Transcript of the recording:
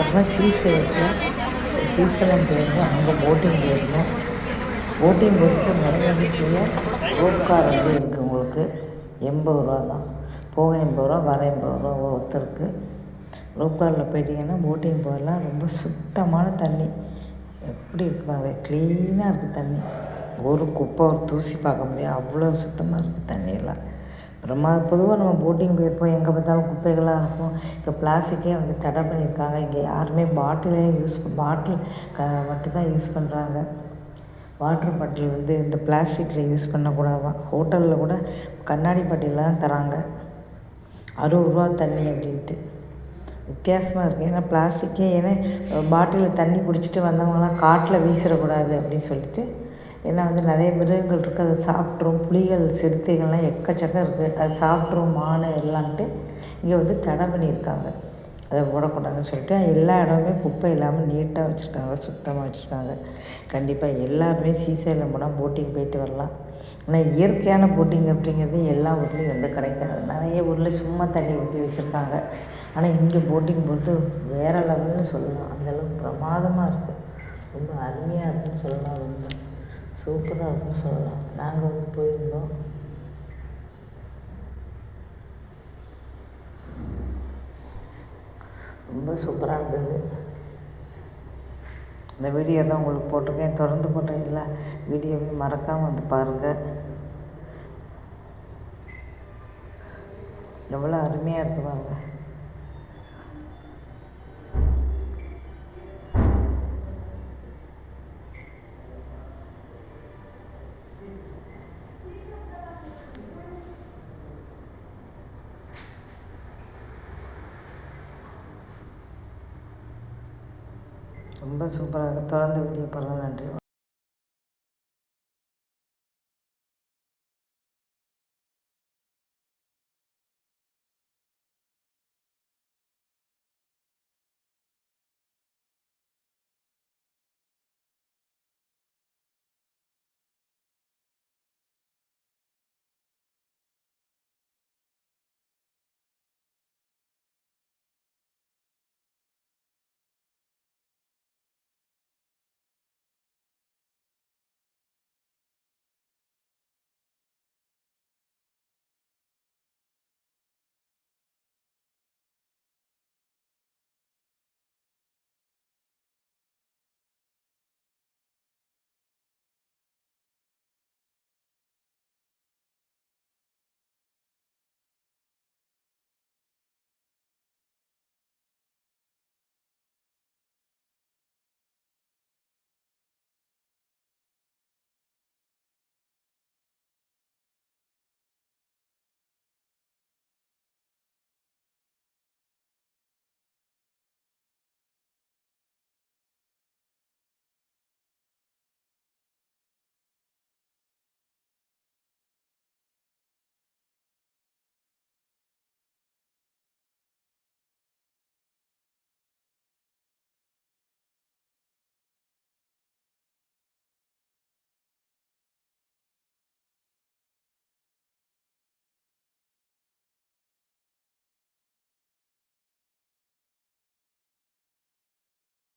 அதுக்கப்புறம் ஸ்ரீசைலத்தில் ஸ்ரீசைலம் போயிருந்தோம் அங்கே போட்டிங் போயிருந்தோம். போட்டிங் போயிட்டு நிறைய வீட்டில் ரோப் கார் வந்து இருக்குது உங்களுக்கு. எண்பது ரூபா தான். போக எண்பது ரூபா வர எண்பது ரூபா ஒருத்தருக்கு. ரோப் காரில் போயிட்டீங்கன்னா போட்டிங் போகலாம் ரொம்ப சுத்தமான தண்ணி. எப்படி இருப்பாங்க க்ளீனாக இருக்குது தண்ணி. ஒரு குப்பை ஒரு தூசி பார்க்க முடியாது. அவ்வளோ சுத்தமாக இருக்குது தண்ணியெல்லாம் அப்புறமா பொதுவாக நம்ம போட்டிங் போயிருப்போம். எங்கே பார்த்தாலும் குப்பைகளாக இருக்கும். இப்போ பிளாஸ்டிக்கே வந்து தடை பண்ணியிருக்காங்க. இங்கே யாருமே பாட்டிலே யூஸ் பாட்டில் க மட்டும் தான் யூஸ் பண்ணுறாங்க வாட்டர் பாட்டில் வந்து இந்த பிளாஸ்டிக்கில் யூஸ் பண்ணக்கூடாதான். ஹோட்டலில் கூட கண்ணாடி பாட்டிலில் தராங்க. அறுபது ரூபா தண்ணி அப்படின்ட்டு. வித்தியாசமாக இருக்குது ஏன்னா பிளாஸ்டிக்கே ஏன்னா பாட்டிலில் தண்ணி குடிச்சிட்டு வந்தவங்களாம் காட்டில் வீசிடக்கூடாது அப்படின்னு சொல்லிட்டு ஏன்னா வந்து நிறைய மிருகங்கள் இருக்குது அதை சாப்பிட்ரும் புலிகள் சிறுத்தைகள்லாம் எக்கச்சக்கம் இருக்குது அதை சாப்பிட்ரும் மான் எல்லான்ட்டு இங்கே வந்து தடை பண்ணியிருக்காங்க. அதை போடக்கூடாதுன்னு சொல்லிட்டு எல்லா இடமுமே குப்பை இல்லாமல் நீட்டாக வச்சுருக்காங்க. சுத்தமாக வச்சுருக்காங்க. கண்டிப்பாக எல்லாருமே சீசைடில் போனால் போட்டிங் போயிட்டு வரலாம். ஆனால் இயற்கையான போட்டிங் அப்படிங்கிறது எல்லா ஊர்லேயும் வந்து கிடைக்காது. நிறைய ஊரில் சும்மா தண்ணி ஊற்றி வச்சுருக்காங்க. ஆனால் இங்கே போட்டிங் பொறுத்து வேறு லெவல்னு சொல்லலாம். அந்தளவுக்கு பிரமாதமாக இருக்குது ரொம்ப அருமையாக இருக்குன்னு சொல்லலாம். ரொம்ப சூப்பராக இருக்குன்னு சொல்லலாம். நாங்கள் வந்து போயிருந்தோம். ரொம்ப சூப்பராக இருந்தது. இந்த வீடியோ தான் உங்களுக்கு போட்டிருக்கேன். தொடர்ந்து போட்டேன். இல்லை வீடியோவையும் மறக்காமல் வந்து பாருங்கள் எவ்வளோ அருமையாக இருக்கு ரொம்ப சூப்பராக இருக்குது. தொடர்ந்து வீடியோ பாருங்கள் நன்றி.